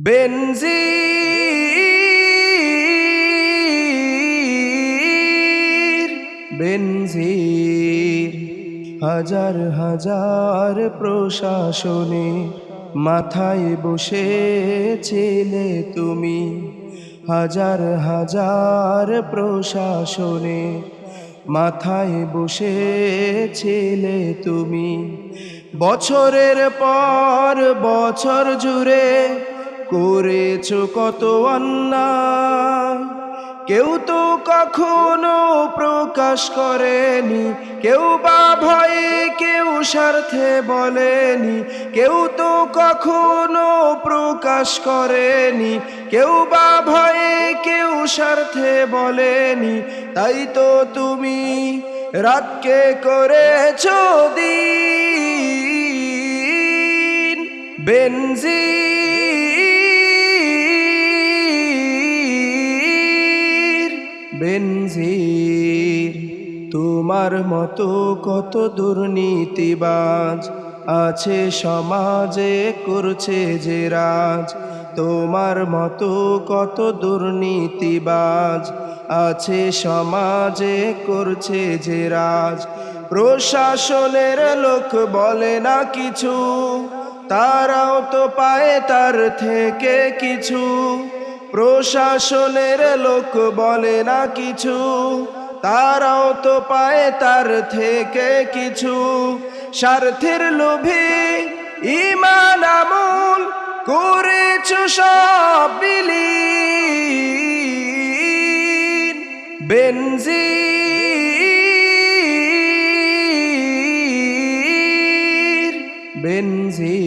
বেনজির বেনজির, হাজার হাজার প্রশাসনে মাথায় বসেছিলে তুমি। হাজার হাজার প্রশাসনে মাথায় বসেছিলে তুমি। বছরের পর বছর জুড়ে করেছ কত অন্যায়? কেউ তো কখনো প্রকাশ করেনি, কেউ বা ভয়ে, কেউ স্বার্থে বলেনি, কেউ তো কখনো প্রকাশ করেনি, কেউ বা ভয়ে, কেউ স্বার্থে বলেনি। তাই তো তুমি রাতকে করেছ দিন বেনজির বেনজির, তোমার মতো কত দুর্নীতিবাজ আছে সমাজে করছে যে রাজ। তোমার মতো কত দুর্নীতিবাজ আছে সমাজে করছে যে রাজ। প্রশাসনের লোক বলে না কিছু, তারাও তো পায় তার থেকে কিছু। প্রশাসনের লোক বলে না কিছু, তারাও তো পায় তার থেকে কিছু। স্বার্থের লোভে ইমান আমল করেছ সব বিলি বেনজি বেনজি